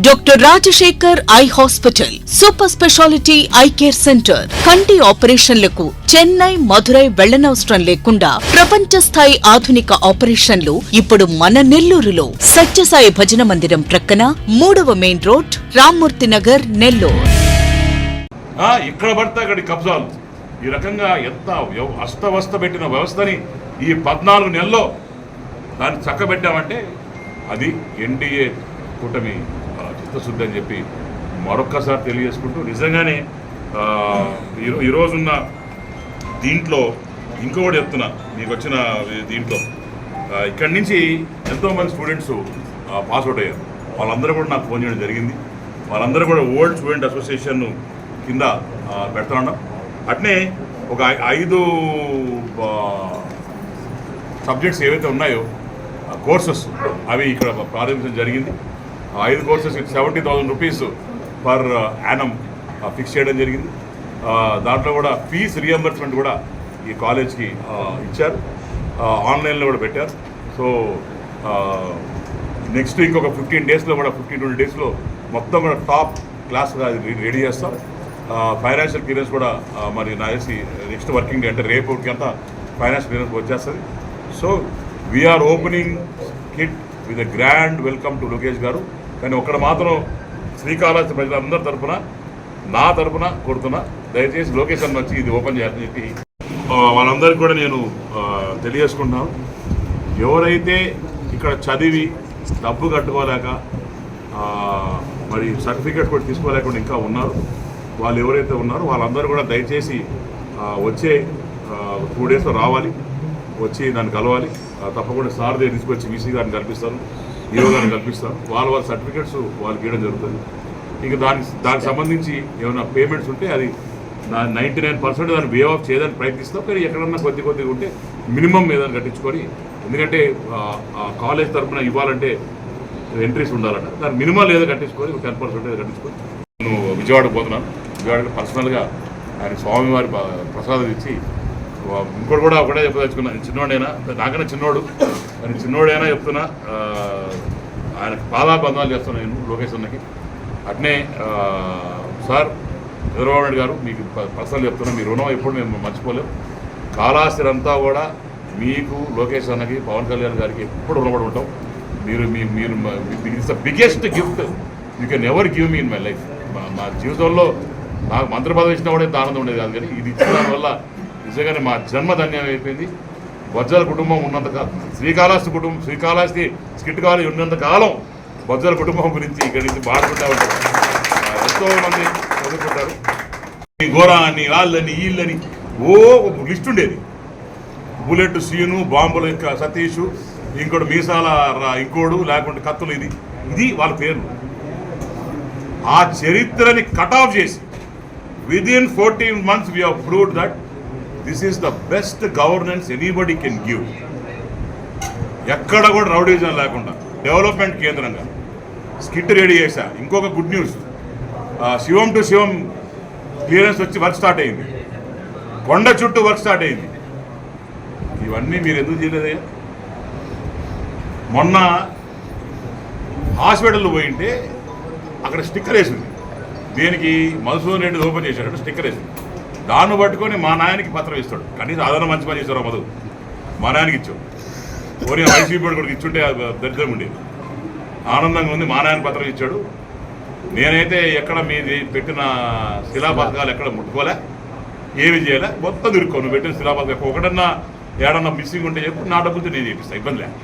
Doctor Rajasekhar eye hospital super speciality eye care centre కంటి ఆపరేషన్లకు చెన్నై మధురై వెళ్ళనవసరం లేకుండా ప్రపంచ స్థాయి ఆధునిక ఆపరేషన్లు ఇప్పుడు మన నెల్లూరులో సత్యసాయి భజన మందిరం ప్రక్కన మూడవ మెయిన్ రోడ్ రామ్మూర్తి నగర్ నెల్లూరు ఇక్కడ పడితే అక్కడి కబ్జాలు. ఈ రకంగా ఎంత అస్తవస్త పెట్టిన వ్యవస్థని ఈ పద్నాలుగు నెలల్లో దాన్ని చక్కబెట్టామంటే అది ఎన్డీఏ కూటమి చిత్తశుద్ధి అని చెప్పి మరొక్కసారి తెలియజేసుకుంటూ నిజంగానే ఈరోజున్న దీంట్లో ఇంకొకటి చెప్తున్నా మీకు వచ్చిన దీంట్లో. ఇక్కడి నుంచి ఎంతోమంది స్టూడెంట్స్ పాస్ అవుట్ అయ్యారు. వాళ్ళందరూ కూడా నాకు ఫోన్ చేయడం జరిగింది. వాళ్ళందరూ కూడా ఓల్డ్ స్టూడెంట్ అసోసియేషన్ కింద ఆ, పెడతా ఉన్నాం. అట్నే ఒక ఐదు సబ్జెక్ట్స్ ఏవైతే ఉన్నాయో కోర్సెస్ అవి ఇక్కడ ప్రారంభించడం జరిగింది. ఐదు courses seventy thousand rupees per uh, annum fix uh, చేయడం జరిగింది. Uh, దాంట్లో కూడా ఫీజ్ రియంబర్స్మెంట్ కూడా ఈ కాలేజ్కి ఇచ్చారు. ఆన్లైన్లో కూడా పెట్టారు. సో నెక్స్ట్ ఇంకొక ఫిఫ్టీన్ డేస్లో కూడా ఫిఫ్టీన్ ట్వంటీ డేస్లో మొత్తం కూడా టాప్ క్లాస్గా రెడీ చేస్తాం. ఫైనాన్షియల్ క్లియరెన్స్ కూడా మరి నా తెలిసి నెక్స్ట్ వర్కింగ్ డే అంటే రేపుకి అంతా ఫైనాన్షియల్ క్లియరెన్స్ వచ్చేస్తుంది. So we're opening it with grand welcome to Lokesh garu. కానీ ఒక్కడ మాత్రం శ్రీకాళహస్తి ప్రజలందరి తరఫున నా తరపున కొడుతున్నా దయచేసి లోకేష్ వచ్చి ఇది ఓపెన్ చేయాలని చెప్పి వాళ్ళందరికీ కూడా నేను తెలియజేసుకుంటున్నాను. ఎవరైతే ఇక్కడ చదివి డబ్బు కట్టుకోలేక మరి సర్టిఫికేట్ కూడా తీసుకోలేకుండా ఇంకా ఉన్నారు వాళ్ళు ఎవరైతే ఉన్నారో వాళ్ళందరూ కూడా దయచేసి వచ్చే టూ డేస్లో రావాలి వచ్చి నన్ను కలవాలి తప్పకుండా సార్ దగ్గర తీసుకొచ్చి వీసీ గారిని కల్పిస్తాను. ఈఓ కల్పిస్తాం. వాళ్ళ వాళ్ళ సర్టిఫికేట్స్ వాళ్ళకి ఇవ్వడం జరుగుతుంది. ఇక దానికి దానికి సంబంధించి ఏమైనా పేమెంట్స్ ఉంటే అది నైంటీ నైన్ పర్సెంట్ దాన్ని వే ఆఫ్ చేయడానికి ప్రయత్నిస్తాం. కానీ ఎక్కడన్నా కొద్ది కొద్దిగా ఉంటే మినిమం ఏదైనా కట్టించుకొని ఎందుకంటే కాలేజ్ తరఫున ఇవ్వాలంటే ఎంట్రీస్ ఉండాలంట. దాని మినిమం ఏదో కట్టించుకొని టెన్ పర్సెంట్ ఏదో కట్టించుకొని నేను విజయవాడ పోతున్నాను. విజయవాడకి పర్సనల్గా ఆయన స్వామివారి ప్రసాదం ఇచ్చి ఇంకోటి కూడా ఒకటే చెప్పదలుచుకున్నా. చిన్నోడైనా నాకన్నా చిన్నోడు. కానీ చిన్నోడైనా చెప్తున్నా ఆయనకు పాదాబంధాలు చేస్తున్నా నేను లోకేష్ అన్నకి. అట్నే సార్ చంద్రబాబు నాయుడు గారు మీకు పర్సనల్ చెప్తున్నా మీ రుణం ఎప్పుడు మేము మర్చిపోలేం. కాలాస్తిరంతా కూడా మీకు లోకేష్ అన్నకి పవన్ కళ్యాణ్ గారికి ఎప్పుడు రుణపడి ఉంటాం. మీరు మీ మీరు it's the biggest gift you can ever give me in my life. మా జీవితంలో నాకు మంత్రి పదవి ఇచ్చినా కూడా ఆనందం ఉండేది కాదు కానీ ఇది ఇచ్చిన వల్ల నిజంగానే మా జన్మ ధన్యం అయిపోయింది. వజ్రాల కుటుంబం ఉన్నంత శ్రీకాళహస్తి కుటుంబం శ్రీకాళహస్తి స్కిట్ కాలేజ్ ఉన్నంత కాలం వజ్రాల కుటుంబం గురించి ఇక్కడి నుంచి బాగుంటా ఉంటారు ఎంతో మంది చదువుకుంటారు. ఈ ఘోరాన్ని వాళ్ళని వీళ్ళని ఓ ఒక లిస్ట్ ఉండేది. బుల్లెట్ సీను బాంబుల ఇంకా సతీష్ ఇంకోటి మీసాల రా- ఇంకోడు లేకుంటే కత్తులు ఇది. ఇది వాళ్ళ పేర్లు. ఆ చరిత్రని కట్ ఆఫ్ చేసి within fourteen months we proved that this is the best governance anybody can give ఎక్కడ కూడా రౌడీజం లేకుండా డెవలప్మెంట్ కేంద్రంగా. స్కిట్ రెడీ చేశా. ఇంకొక good news Shivam to Shivam clearance వచ్చి వర్క్ స్టార్ట్ అయింది. కొండ చుట్టూ వర్క్ స్టార్ట్ అయింది. ఇవన్నీ మీరు ఎందుకు చేయలేదయ్యా? మొన్న హాస్పిటల్లో పోయింటే అక్కడ స్టిక్కర్ వేసింది. దేనికి? మధుసూదన్ రెడ్డి ఓపెన్ చేశాడు స్టిక్కర్ వేసింది. దాన్ని పట్టుకొని మా నాయనకి పత్రం ఇస్తాడు. కనీసం అదన మంచి పని చేశారు మధు. మా నాయనకి ఇచ్చాడు ఓరి వైసీపీ కూడా ఇచ్చుంటే అది దరిద్రం ఉండేది. ఆనందంగా ఉంది మా నాయన పత్రం ఇచ్చాడు. నేనైతే ఎక్కడ మీది పెట్టిన శిలా ఎక్కడ ముట్టుకోలే ఏమి చేయలే. మొత్తం తిరుక్కో నువ్వు పెట్టిన శిలా ఒకటన్నా ఏడన్నా మిస్సింగ్ ఉంటే చెప్పు నా డబ్బులతో నేను చేపిస్తాను ఇబ్బంది లేదు.